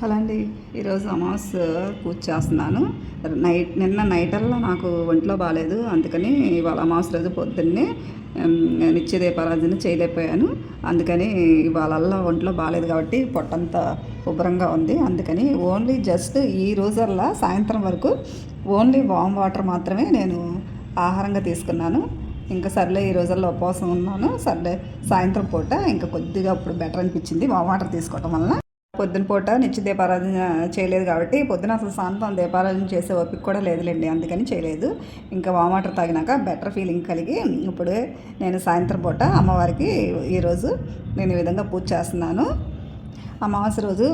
Hello అండి ఈరోజు Hamas పూజ చేస్తున్నాను. నైట్ నిన్న నైటల్లా నాకు ఒంట్లో బాగాలేదు అందుకని ఇవాళ అమాస్ రోజు పొద్దున్నే ఉమ్, నిత్య దీపారాధన చేయలేకపోయాను. అందుకని ఇవాళల్లా ఒంట్లో బాగాలేదు కాబట్టి పొట్టంతా ఉబ్బరంగా ఉంది. అందుకని ఓన్లీ జస్ట్ ఈ రోజల్లా సాయంత్రం వరకు ఓన్లీ వామ్ వాటర్ మాత్రమే నేను ఆహారంగా తీసుకున్నాను. ఇంకా సర్లే ఈ రోజుల్లో ఉపవాసం ఉన్నాను. సర్లే సాయంత్రం పూట ఇంకా కొద్దిగా ఇప్పుడు బెటర్ అనిపించింది వామ్ వాటర్ తీసుకోవటం వల్ల పొద్దున పూట నిత్య దీపారాధన చేయలేదు కాబట్టి పొద్దున అసలు సాయంత్రం దీపారాధన చేసే ఓపిక కూడా లేదులేండి. అందుకని చేయలేదు. ఇంకా వామ్ వాటర్ తాగినాక బెటర్ ఫీలింగ్ కలిగి ఇప్పుడు నేను సాయంత్రం పూట అమ్మవారికి ఈరోజు నేను ఈ విధంగా పూజ చేస్తున్నాను. అమావాస్య రోజు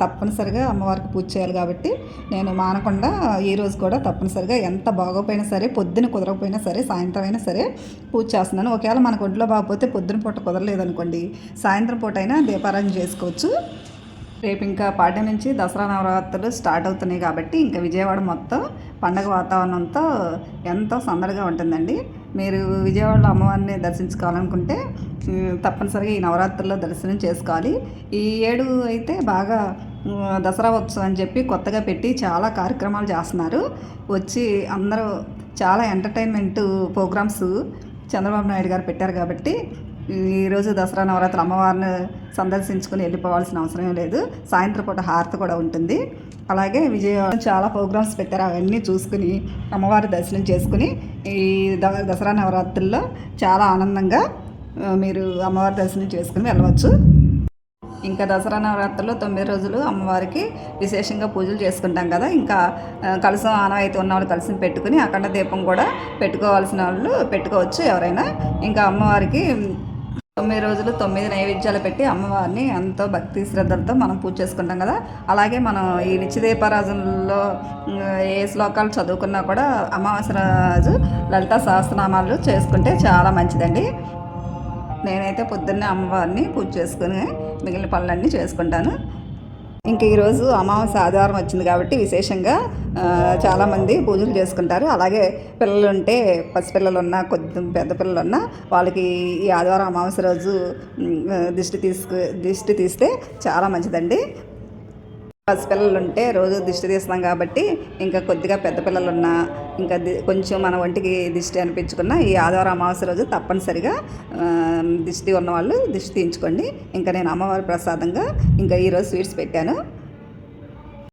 తప్పనిసరిగా అమ్మవారికి పూజ చేయాలి కాబట్టి నేను మానకుండా ఈ రోజు కూడా తప్పనిసరిగా ఎంత బాగోపోయినా సరే పొద్దున కుదరకపోయినా సరే సాయంత్రం అయినా సరే పూజ చేస్తున్నాను. ఒకవేళ మనకు ఒంట్లో బాగపోతే పొద్దున పూట కుదరలేదనుకోండి. సాయంత్రం పూట అయినా దీపారాధన చేసుకోవచ్చు. రేపు ఇంకా పాటి నుంచి దసరా నవరాత్రులు స్టార్ట్ అవుతున్నాయి కాబట్టి ఇంకా విజయవాడ మొత్తం పండగ వాతావరణంతో ఎంతో సందడిగా ఉంటుందండి. మీరు విజయవాడలో అమ్మవారిని దర్శించుకోవాలనుకుంటే తప్పనిసరిగా ఈ నవరాత్రుల్లో దర్శనం చేసుకోవాలి. ఈ ఏడు అయితే బాగా దసరా ఉత్సవం అని చెప్పి కొత్తగా పెట్టి చాలా కార్యక్రమాలు చేస్తున్నారు. వచ్చి అందరూ చాలా ఎంటర్టైన్మెంట్ ప్రోగ్రామ్స్ చంద్రబాబు నాయుడు గారు పెట్టారు కాబట్టి ఈరోజు దసరా నవరాత్రి అమ్మవారిని సందర్శించుకుని వెళ్ళిపోవాల్సిన అవసరం లేదు. సాయంత్రం పూట హారతి కూడా ఉంటుంది. అలాగే విజయవాడ చాలా ప్రోగ్రామ్స్ పెట్టారు. అవన్నీ చూసుకుని అమ్మవారి దర్శనం చేసుకుని ఈ ద- దసరా నవరాత్రుల్లో చాలా ఆనందంగా మీరు అమ్మవారి దర్శనం చేసుకుని వెళ్ళవచ్చు. ఇంకా దసరా నవరాత్రుల్లో తొమ్మిది రోజులు అమ్మవారికి విశేషంగా పూజలు చేసుకుంటాం కదా. ఇంకా ఆ, కలసం ఆనవాయితీ ఉన్న వాళ్ళు కలసం పెట్టుకుని అఖండ దీపం కూడా పెట్టుకోవాల్సిన వాళ్ళు పెట్టుకోవచ్చు ఎవరైనా. ఇంకా అమ్మవారికి తొమ్మిది రోజులు తొమ్మిది నైవేద్యాలు పెట్టి అమ్మవారిని ఎంతో భక్తి శ్రద్ధలతో మనం పూజ చేసుకుంటాం కదా. అలాగే మనం ఈ నిత్య ఏ శ్లోకాలు చదువుకున్నా కూడా అమావాస్య రోజు లలిత సహస్రనామాలు చేసుకుంటే చాలా మంచిదండి. నేనైతే పొద్దున్నే అమ్మవారిని పూజ చేసుకుని మిగిలిన పనులన్నీ చేసుకుంటాను. ఇంక ఈరోజు అమావాస్య ఆధారం వచ్చింది కాబట్టి విశేషంగా చాలామంది పూజలు చేసుకుంటారు. అలాగే పిల్లలు ఉంటే పసిపిల్లలు ఉన్నా కొద్ది పెద్ద పిల్లలు ఉన్నా వాళ్ళకి ఈ ఆదివారం అమావాస్య రోజు దిష్టి తీసుకు దిష్టి తీస్తే చాలా మంచిదండి. పసిపిల్లలు ఉంటే రోజు దిష్టి తీస్తాం కాబట్టి ఇంకా కొద్దిగా పెద్ద పిల్లలు ఉన్నా ఇంకా కొంచెం మన ఒంటికి దిష్టి అనిపించుకున్న ఈ ఆదివారం అమావాస్య రోజు తప్పనిసరిగా దిష్టి ఉన్నవాళ్ళు దిష్టి తీయించుకోండి. ఇంకా నేను అమ్మవారి ప్రసాదంగా ఇంకా ఈరోజు స్వీట్స్ పెట్టాను.